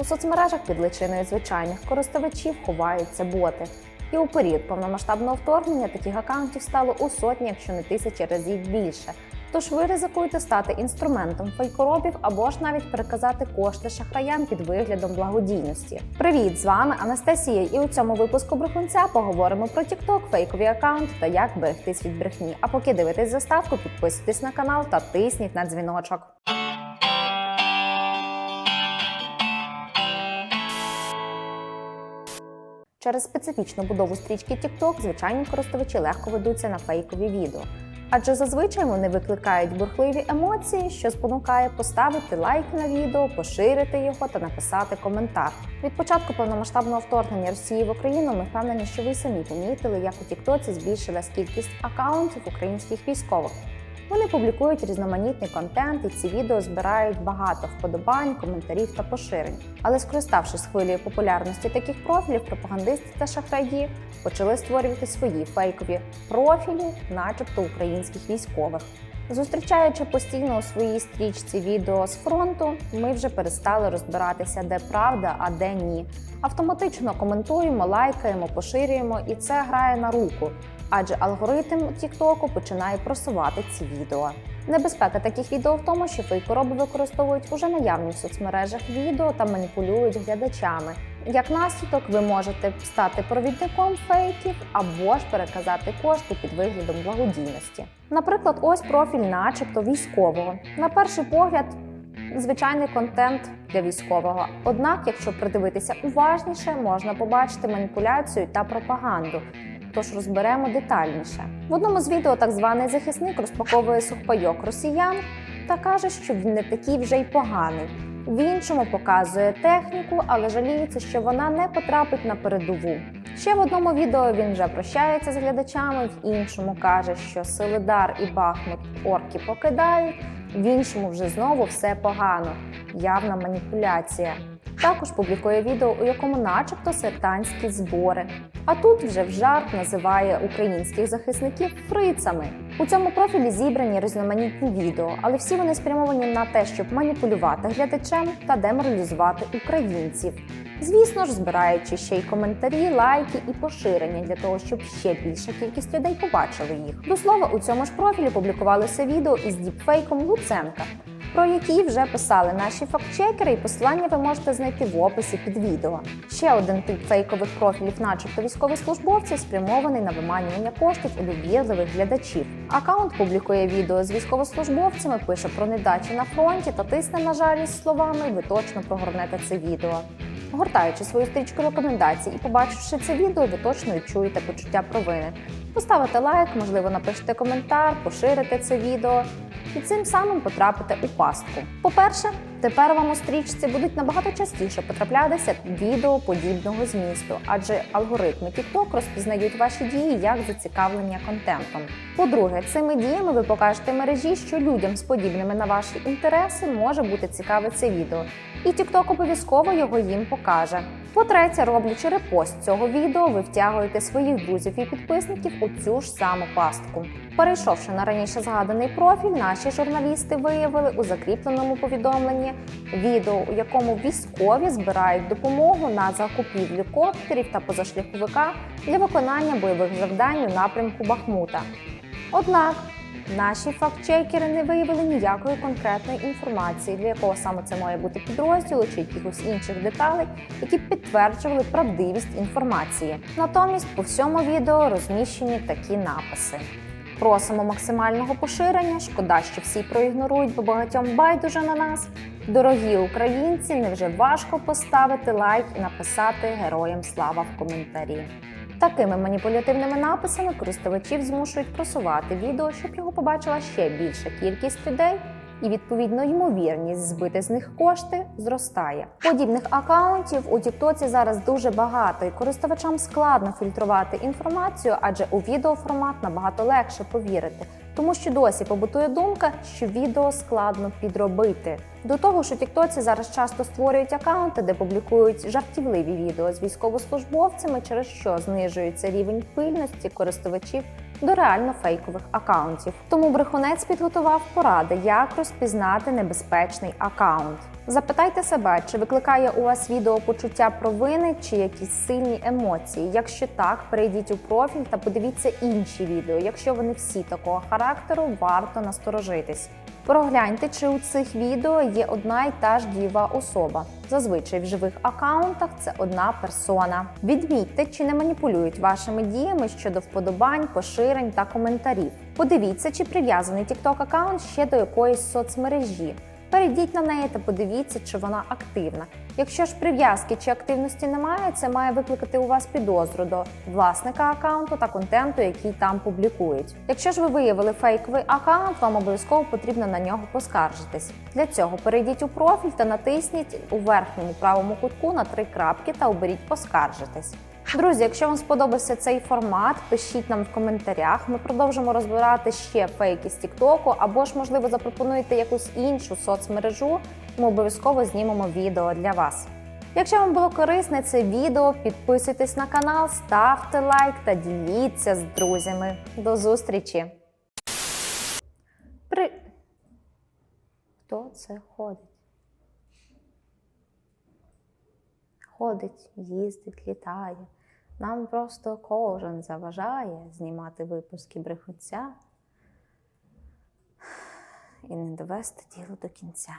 У соцмережах під личиною звичайних користувачів ховаються боти. І у період повномасштабного вторгнення таких акаунтів стало у сотні, якщо не тисячі разів більше. Тож ви ризикуєте стати інструментом фейкоробів або ж навіть переказати кошти шахраям під виглядом благодійності. Привіт, з вами Анастасія, і у цьому випуску брехунця поговоримо про TikTok, фейкові акаунти та як берегтись від брехні. А поки дивитесь заставку, підписуйтесь на канал та тисніть на дзвіночок. Через специфічну будову стрічки TikTok звичайні користувачі легко ведуться на фейкові відео. Адже зазвичай вони викликають бурхливі емоції, що спонукає поставити лайк на відео, поширити його та написати коментар. Від початку повномасштабного вторгнення Росії в Україну ми впевнені, що ви самі помітили, як у Тіктоці збільшилась кількість акаунтів українських військових. Вони публікують різноманітний контент, і ці відео збирають багато вподобань, коментарів та поширень. Але скориставшись хвилею популярності таких профілів, пропагандисти та шахраї почали створювати свої фейкові профілі, начебто українських військових. Зустрічаючи постійно у своїй стрічці відео з фронту, ми вже перестали розбиратися, де правда, а де ні. Автоматично коментуємо, лайкаємо, поширюємо, і це грає на руку адже алгоритм Тіктоку починає просувати ці відео. Небезпека таких відео в тому, що фейкороби використовують уже наявні в соцмережах відео та маніпулюють глядачами. Як наслідок, ви можете стати провідником фейків або ж переказати кошти під виглядом благодійності. Наприклад, ось профіль, начебто військового. На перший погляд, звичайний контент для військового. Однак, якщо придивитися уважніше, можна побачити маніпуляцію та пропаганду. Тож розберемо детальніше. В одному з відео так званий захисник розпаковує сухпайок росіян та каже, що він не такий вже й поганий. В іншому показує техніку, але жаліється, що вона не потрапить на передову. Ще в одному відео він вже прощається з глядачами, в іншому каже, що Селидар і Бахмут орки покидають, в іншому вже знову все погано. Явна маніпуляція. Також публікує відео, у якому, начебто, сектантські збори. А тут вже в жарт називає українських захисників фрицами. У цьому профілі зібрані різноманітні відео, але всі вони спрямовані на те, щоб маніпулювати глядачем та деморалізувати українців. Звісно ж, збираючи ще й коментарі, лайки і поширення для того, щоб ще більша кількість людей побачили їх. До слова, у цьому ж профілі публікувалося відео із діпфейком Луценка про які вже писали наші фактчекери, і посилання ви можете знайти в описі під відео. Ще один тип фейкових профілів, начебто військовослужбовців, спрямований на виманювання коштів у довірливих глядачів. Акаунт публікує відео з військовослужбовцями, пише про недачі на фронті та тисне на жалість словами. Ви точно прогорнете це відео. Гортаючи свою стрічку рекомендацій і побачивши це відео, ви точно відчуєте почуття провини. Поставите лайк, можливо, напишете коментар, поширите це відео і цим самим потрапите у пастку. По-перше, тепер вам у стрічці будуть набагато частіше потраплятися відео подібного змісту, адже алгоритми TikTok розпізнають ваші дії як зацікавлення контентом. По-друге, цими діями ви покажете мережі, що людям з подібними на ваші інтереси може бути цікаве це відео, і TikTok обов'язково його їм покаже. По-третє, роблячи репост цього відео, ви втягуєте своїх друзів і підписників у цю ж саму пастку. Перейшовши на раніше згаданий профіль, наші журналісти виявили у закріпленому повідомленні відео, у якому військові збирають допомогу на закупівлю коптерів та позашляховика для виконання бойових завдань у напрямку Бахмута. Однак Наші фактчекери не виявили ніякої конкретної інформації, для якого саме це має бути підрозділу чи якихось інших деталей, які б підтверджували правдивість інформації. Натомість по всьому відео розміщені такі написи. Просимо максимального поширення. Шкода, що всі проігнорують, бо багатьом байдуже на нас. Дорогі українці, невже важко поставити лайк і написати героям слава в коментарі. Такими маніпулятивними написами користувачів змушують просувати відео, щоб його побачила ще більша кількість людей, і відповідно ймовірність збити з них кошти зростає. Подібних акаунтів у Тіктоці зараз дуже багато, і користувачам складно фільтрувати інформацію, адже у відеоформат набагато легше повірити. Тому що досі побутує думка, що відео складно підробити. До того ж, у Тіктоці зараз часто створюють акаунти, де публікують жартівливі відео з військовослужбовцями, через що знижується рівень пильності користувачів до реально фейкових акаунтів. Тому брехунець підготував поради, як розпізнати небезпечний акаунт. Запитайте себе, чи викликає у вас відео почуття провини чи якісь сильні емоції. Якщо так, перейдіть у профіль та подивіться інші відео. Якщо вони всі такого характеру, варто насторожитись. Прогляньте, чи у цих відео є одна й та ж дієва особа. Зазвичай в живих аккаунтах це одна персона. Відмітьте, чи не маніпулюють вашими діями щодо вподобань, поширень та коментарів. Подивіться, чи прив'язаний TikTok аккаунт ще до якоїсь соцмережі. Перейдіть на неї та подивіться, чи вона активна. Якщо ж прив'язки чи активності немає, це має викликати у вас підозру до власника аккаунту та контенту, який там публікують. Якщо ж ви виявили фейковий аккаунт, вам обов'язково потрібно на нього поскаржитись. Для цього перейдіть у профіль та натисніть у верхньому правому кутку на три крапки та оберіть поскаржитись. Друзі, якщо вам сподобався цей формат, пишіть нам в коментарях. Ми продовжимо розбирати ще фейки з Тіктоку, або ж, можливо, запропонуєте якусь іншу соцмережу. Ми обов'язково знімемо відео для вас. Якщо вам було корисне це відео, підписуйтесь на канал, ставте лайк та діліться з друзями. До зустрічі! При... Хто це ходить? Ходить, їздить, літає. Нам просто кожен заважає знімати випуски брехуця і не довести діло до кінця.